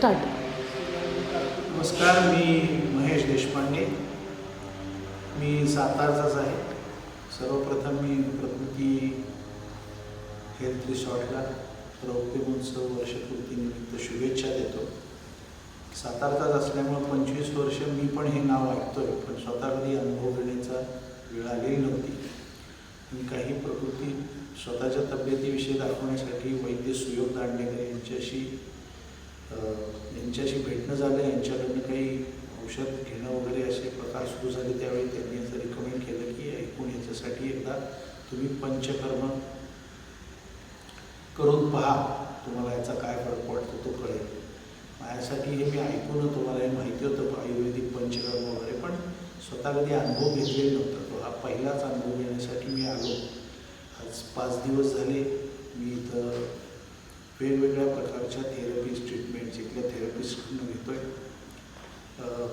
Start नमस्कार मी महेश देशपांडे. मी सातारचाच आहे. सर्वप्रथम मी प्रकृती हेल्थ रिसॉर्टला रौप्य महोत्सव वर्षपूर्तीनिमित्त शुभेच्छा देतो. सातारचाच असल्यामुळं पंचवीस वर्ष मी पण हे नाव ऐकतोय पण स्वतः कधी अनुभव घेण्याचा वेळ आलेली नव्हती. मी काही प्रकृती स्वतःच्या तब्येतीविषयी दाखवण्यासाठी वैद्य सुयोग दांडेकर यांच्याशी यांच्याशी भेटणं झालं यांच्याकडनं काही औषध घेणं वगैरे असे प्रकार सुरू झाले त्यावेळी त्यांनी असं रिकमेंड केलं की ऐकून याच्यासाठी एकदा तुम्ही पंचकर्म करून पहा तुम्हाला याचा काय फरक पडतो तो कळेल. माझ्यासाठी हे मी ऐकून तुम्हाला हे माहिती होतं आयुर्वेदिक पंचकर्म वगैरे पण स्वतः कधी अनुभव घेतलेला नव्हता तो. हा पहिलाच अनुभव घेण्यासाठी मी आलो. आज पाच दिवस झाले मी इथं वेगवेगळ्या प्रकारच्या थेरपीज ट्रीटमेंट्स इथल्या थेरपिस्टकडून घेतो आहे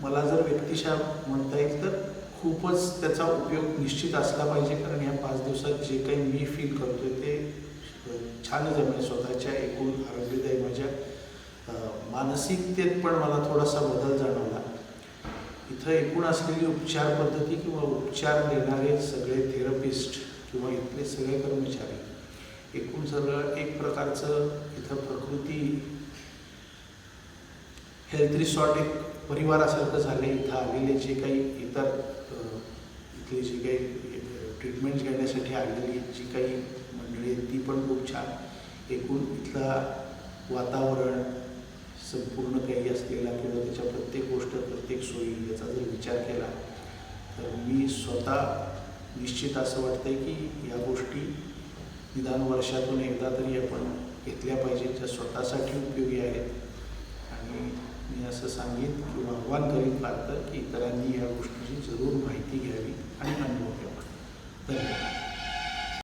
मला जर व्यक्तिशा म्हणता येईल तर खूपच त्याचा उपयोग निश्चित असला पाहिजे कारण ह्या पाच दिवसात जे काही मी फील करतो आहे ते छान छानच आहे म्हणजे स्वतःच्या एकूण आरोग्यदायी माझ्या मानसिकतेत पण मला थोडासा बदल जाणवला. इथं एकूण असलेली उपचार पद्धती किंवा उपचार देणारे सगळे थेरपिस्ट किंवा इथले सगळे कर्मचारी एकूण सगळं एक प्रकारचं इथं प्रकृती हेल्थ रिसॉर्ट एक परिवारासारखं झालं इथं आलेले जे काही इतर इथले जे काही ट्रीटमेंट घेण्यासाठी आलेली जी काही मंडळी आहेत ती पण खूप छान. एकूण इथला वातावरण संपूर्ण काही असलेला किंवा त्याच्या प्रत्येक गोष्ट प्रत्येक सोयी याचा जर विचार केला तर मी स्वतः निश्चित असं वाटतं की या गोष्टी निदान वर्षातून एकदा तरी आपण घेतल्या पाहिजेत ज्या स्वतःसाठी उपयोगी आहेत. आणि मी असं सांगेन किंवा आव्हान करीत पाहतं की इतरांनी या गोष्टीची जरूर माहिती घ्यावी आणि अनुभव घ्यावा. धन्यवाद.